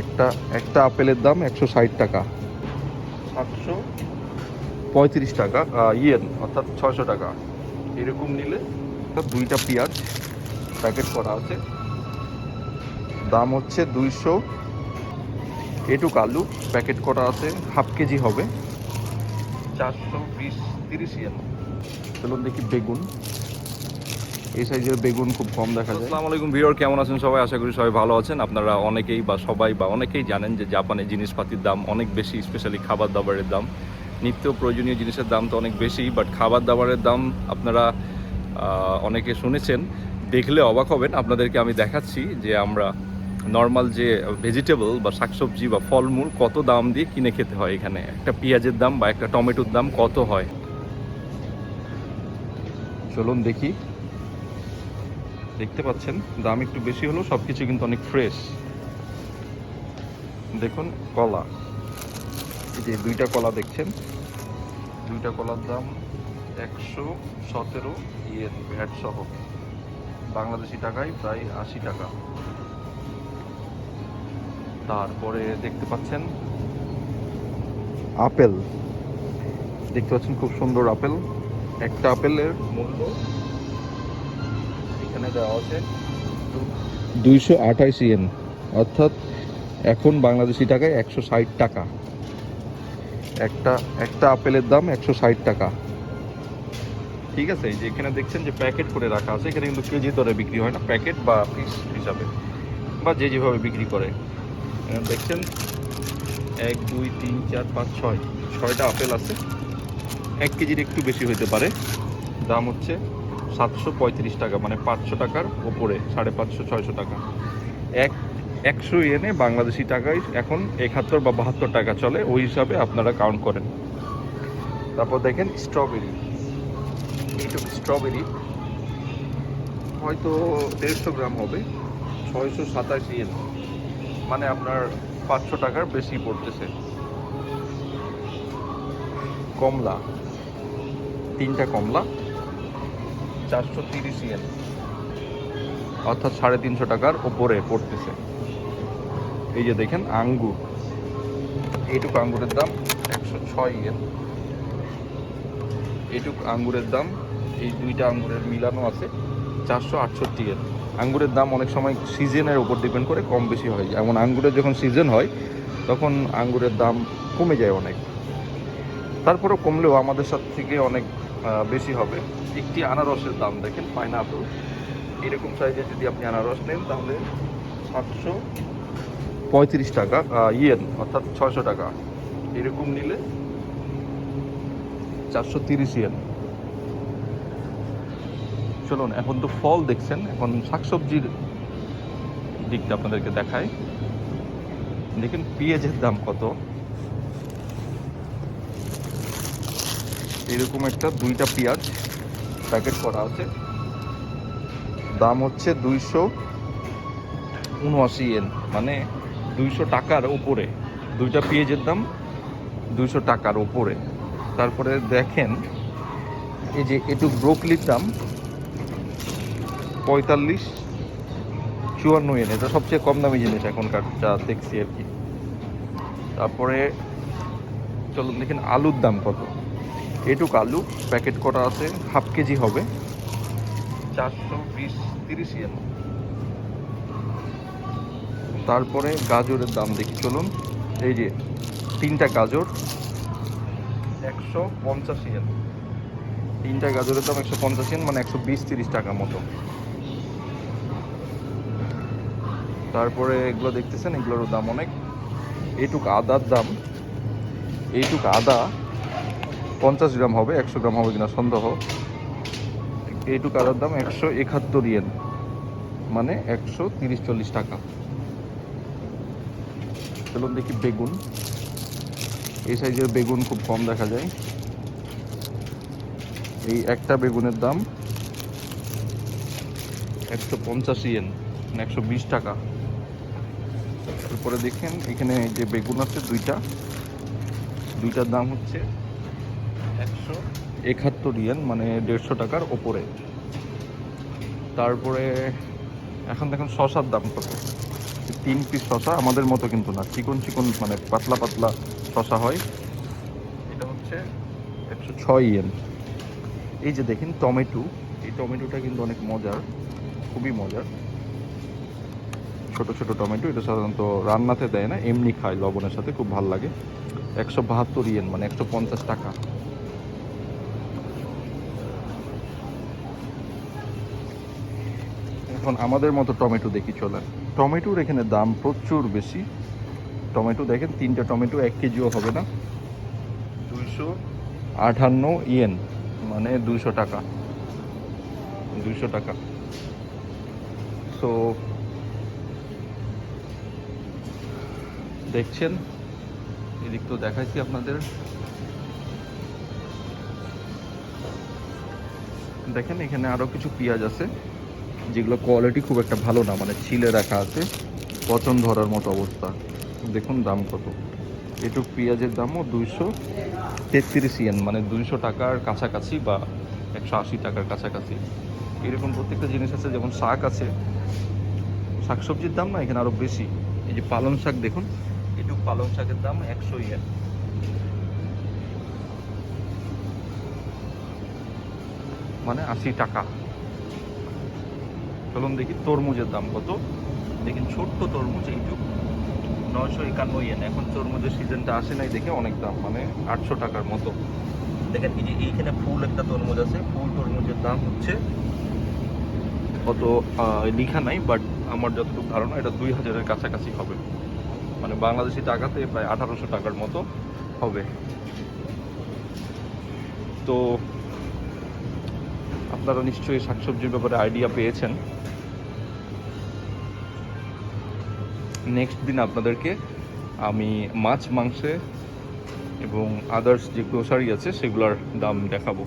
একটা একটা আপেলের দাম একশো ষাট টাকা। সাতশো? পঁয়ত্রিশ টাকা ইয়েন অর্থাৎ ছয়শো টাকা। এরকম নিলে দুইটা পেঁয়াজ প্যাকেট করা আছে। দাম হচ্ছে দুইশো। এটুক আলু প্যাকেট করা আছে হাফ কেজি হবে। চারশো বিশ তিরিশ ইয়েন। চলুন দেখি বেগুন। এই সাইজের বেগুন খুব কম দেখা যায়। আসসালামু আলাইকুম ভিউয়ার কেমন আছেন সবাই? আশা করি সবাই ভালো আছেন। আপনারা অনেকেই বা সবাই বা অনেকেই জানেন যে জাপানে জিনিসপাতির দাম অনেক বেশি স্পেশালি খাবার দাবারের দাম। নিত্য প্রয়োজনীয় জিনিসের দাম তো অনেক বেশি বাট খাবার দাবারের দাম আপনারা অনেকে শুনেছেন। দেখলে অবাক হবেন। আপনাদেরকে আমি দেখাচ্ছি যে আমরা নর্মাল যে ভেজিটেবল বা শাকসবজি বা ফলমূল কত দাম দিয়ে কিনে খেতে হয় এখানে। একটা পেঁয়াজের দাম বা একটা টমেটোর দাম কত হয়? চলুন দেখি। দেখতে পাচ্ছেন, দাম একটু বেশি হলেও সব কিছু কিন্তু অনেক ফ্রেশ দেখুন, কলা। এই যে দুইটা কলা দেখছেন, দুইটা কলার দাম একশো সতেরো ইয়ের ভ্যাট সহ বাংলাদেশি টাকায় প্রায় আশি টাকা। তারপরে দেখতে পাচ্ছেন, আপেল। দেখতে পাচ্ছেন খুব সুন্দর আপেল। একটা আপেলের মূল্য এখানে দেওয়া আছে। দুইশো আঠাইশ ইয়েন। অর্থাৎ এখন বাংলাদেশি টাকায় একশো ষাট টাকা। একটা একটা আপেলের দাম একশো ষাট টাকা। ঠিক আছে যে এখানে দেখছেন যে প্যাকেট করে রাখা আছে। এখানে কিন্তু কেজি দরে বিক্রি হয় না, প্যাকেট বা পিস হিসাবে, বা যে যেভাবে বিক্রি করে। দেখছেন, এক, দুই, তিন, চার, পাঁচ, ছয়, ছয়টা আপেল আছে। এক কেজির একটু বেশি হতে পারে। দাম হচ্ছে সাতশো পঁয়ত্রিশ টাকা মানে পাঁচশো টাকার ওপরে, সাড়ে পাঁচশো, ছয়শো টাকা। এক, একশো ইয়েনে বাংলাদেশি টাকায় এখন একাত্তর বা বাহাত্তর টাকা চলে, ওই হিসাবে আপনারা কাউন্ট করেন। তারপর দেখেন স্ট্রবেরি এইটুকু স্ট্রবেরি হয়তো দেড়শো গ্রাম হবে, ছয়শো সাতাশ ইয়েন। মানে আপনার পাঁচশো টাকার বেশি পড়তেছে। কমলা, তিনটা কমলা চারশো তিরিশ ইয়েন অর্থাৎ সাড়ে তিনশো টাকার ওপরে পড়তেছে। এই যে দেখেন আঙ্গুর। এইটুকু আঙ্গুরের দাম একশো ছয় ইয়েন এইটুকু আঙ্গুরের দাম, এই দুইটা আঙ্গুরের মিলানো আছে চারশো আটষট্টি ইয়েন আঙ্গুরের দাম অনেক সময় সিজনের উপর ডিপেন্ড করে, কম বেশি হয়। যেমন আঙ্গুরের যখন সিজন হয়, তখন আঙ্গুরের দাম কমে যায় অনেক। তারপরেও কমলেও আমাদের সাথে থেকে অনেক বেশি হবে। একটি আনারসের দাম দেখেন পাইনাপল এরকম সাইজে যদি আপনি আনারস নেন, তাহলে সাতশো পঁয়ত্রিশ টাকা ইয়েন, অর্থাৎ ছয়শো টাকা। এরকম নিলে চারশো তিরিশ ইয়েন। চলুন, এখন তো ফল দেখছেন, এখন শাকসবজির দিকটা আপনাদেরকে দেখায় দেখেন পেঁয়াজের দাম কত। এরকম একটা দুইটা পেঁয়াজ প্যাকেট করা আছে। দাম হচ্ছে দুইশো উনআশি এন মানে দুইশো টাকার ওপরে দুইটা পেঁয়াজের দাম দুইশো টাকার ওপরে তারপরে দেখেন, এই যে একটু ব্রোকলির দাম পঁয়তাল্লিশ, চুয়ান্ন এন এটা সবচেয়ে কম দামি জিনিস এখনকার যা দেখছি আর কি। তারপরে চলুন দেখেন, আলুর দাম কত? এটুক আলু প্যাকেট করা আছে হাফ কেজি হবে। চারশো বিশ তিরিশ ইয়েন তারপরে গাজরের দাম দেখি চলুন। এই যে তিনটা গাজর। একশো পঞ্চাশ ইয়েন তিনটা গাজরের দাম একশো পঞ্চাশ ইয়েন মানে একশো বিশ তিরিশ টাকা মতো। তারপরে এগুলো দেখতেছেন এগুলোরও দাম অনেক। এইটুক আদার দাম এইটুক আদা পঞ্চাশ গ্রাম হবে, একশো গ্রাম হবে কিনা সন্দেহ। এইটুকু আদার দাম একশো একাত্তর ইয়েন মানে একশো তিরিশ চল্লিশ টাকা। চলুন দেখি বেগুন। এই সাইজের বেগুন খুব কম দেখা যায়। এই একটা বেগুনের দাম একশো পঞ্চাশ ইয়েন মানে একশো বিশ টাকা। তারপরে দেখেন, এখানে যে বেগুন আছে দুইটা, দুইটার দাম হচ্ছে একশো? একাত্তর ইয়েন মানে দেড়শো টাকার ওপরে। তারপরে, এখন দেখুন শশার দাম কত? তিন পিস শশা আমাদের মতো কিন্তু না, চিকন চিকন মানে পাতলা পাতলা শশা হয়। এটা হচ্ছে একশো ছয় ইয়েন এই যে দেখেন টমেটো, এই টমেটোটা কিন্তু অনেক মজার, খুবই মজার। ছোট ছোট টমেটো, এটা সাধারণত রান্নাতে দেয় না, এমনি খায়, লবণের সাথে খুব ভালো লাগে। একশো বাহাত্তর ইয়েন মানে একশো পঞ্চাশ টাকা। এখন আমাদের মতো টমেটো দেখি চলেন। টমেটোর এখানে দাম প্রচুর বেশি। টমেটো দেখেন, তিনটে টমেটো এক কেজিও হবে না। দুইশো আটান্ন ইয়েন মানে দুইশো টাকা। দুইশো টাকা। সো দেখছেন? এদিক তো দেখাইছি আপনাদের। দেখেন, এখানে আরও কিছু পেঁয়াজ আছে। যেগুলো কোয়ালিটি খুব একটা ভালো না মানে ছিলে রাখা আছে, পচন ধরার মতো অবস্থা। দেখুন দাম কত। এটুক পেঁয়াজের দামও দুইশো তেত্রিশ ইয়েন মানে দুইশো টাকার কাছাকাছি বা একশো আশি টাকার কাছাকাছি। এরকম প্রত্যেকটা জিনিস আছে, যেমন শাক আছে। শাকসবজির দাম না এখানে আরও বেশি। এই যে পালং শাক দেখুন, এটুক পালং শাকের দাম একশো ইয়েন মানে আশি টাকা। চলুন দেখি তরমুজের দাম কত। দেখেন ছোট্ট তরমুজ এইটুক। নয়শো একান্ন ইয়েন। এখন তরমুজের সিজনটা আসে নাই দেখে অনেক দাম মানে আটশো টাকার মতো। দেখেন এই যে এইখানে ফুল একটা তরমুজ আছে ফুল তরমুজের দাম হচ্ছে আহ, লেখা নাই বাট আমার যতটুকু ধারণা এটা দুই হাজারের কাছাকাছি হবে। মানে বাংলাদেশি টাকাতে প্রায় আঠারোশো টাকার মতো হবে। তো আপনারা নিশ্চয়ই শাকসবজির ব্যাপারে আইডিয়া পেয়েছেন। নেক্সট দিন আপনাদেরকে আমি মাছ মাংসে এবং আদার্স যে গ্রোসারি আছে সেগুলোর দাম দেখাবো।